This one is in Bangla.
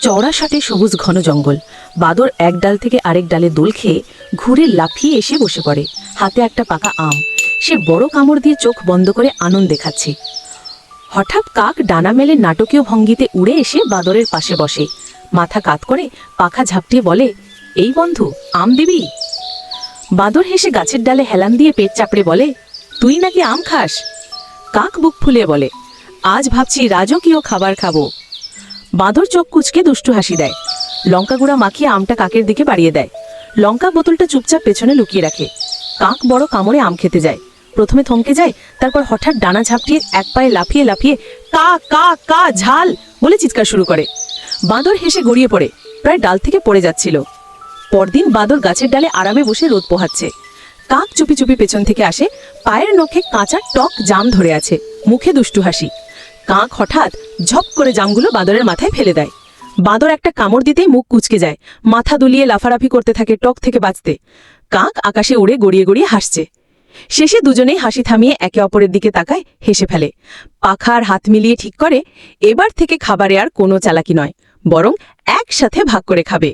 চওড়া সাটে সবুজ ঘন জঙ্গল। বাদর এক ডাল থেকে আরেক ডালে দোল খেয়ে ঘুরে লাফিয়ে এসে বসে পড়ে। হাতে একটা পাকা আম। সে বড় কামড় দিয়ে চোখ বন্ধ করে আনন্দ দেখাচ্ছে। হঠাৎ কাক ডানা মেলে নাটকীয় ভঙ্গিতে উড়ে এসে বাদরের পাশে বসে। মাথা কাত করে পাখা ঝাপটিয়ে বলে, এই বন্ধু, আম দিবি? বাদর হেসে গাছের ডালে হেলান দিয়ে পেট চাপড়ে বলে, তুই নাকি আম খাস? কাক বুক ফুলিয়ে বলে, আজ ভাবছি রাজকীয় খাবার খাব। বাঁদর চোখ কুচকে দুষ্টু হাসি দেয়। লঙ্কা গুঁড়া মাখিয়ে আমটা কাকের দিকে বাড়িয়ে দেয়। লঙ্কা বোতলটা চুপচাপ পেছনে লুকিয়ে রাখে। কাক বড় কামড়ে আম খেতে যায়। প্রথমে থমকে যায়, তারপর হঠাৎ ডানা ঝাপটিয়ে এক পায়ে লাফিয়ে লাফিয়ে, কা কা কা, ঝাল! বলে চিৎকার শুরু করে। বাঁদর হেসে গড়িয়ে পড়ে, প্রায় ডাল থেকে পড়ে যাচ্ছিল। পরদিন বাঁদর গাছের ডালে আরামে বসে রোদ পোহাচ্ছে। কাক চুপি চুপি পেছন থেকে আসে, পায়ের নখে কাঁচা টক জাম ধরে আছে। মুখে দুষ্টু হাসি। কাক হঠাৎ ঝপ করে জামগুলো বাঁদরের মাথায় ফেলে দেয়। বাঁদর একটা কামড় দিতেই মুখ কুচকে যায়, মাথা দুলিয়ে লাফারাফি করতে থাকে টক থেকে বাঁচতে। কাক আকাশে উড়ে গড়িয়ে গড়িয়ে হাসছে। শেষে দুজনেই হাসি থামিয়ে একে অপরের দিকে তাকায়, হেসে ফেলে। পাখার হাত মিলিয়ে ঠিক করে, এবার থেকে খাবারে আর কোনো চালাকি নয়, বরং একসাথে ভাগ করে খাবে।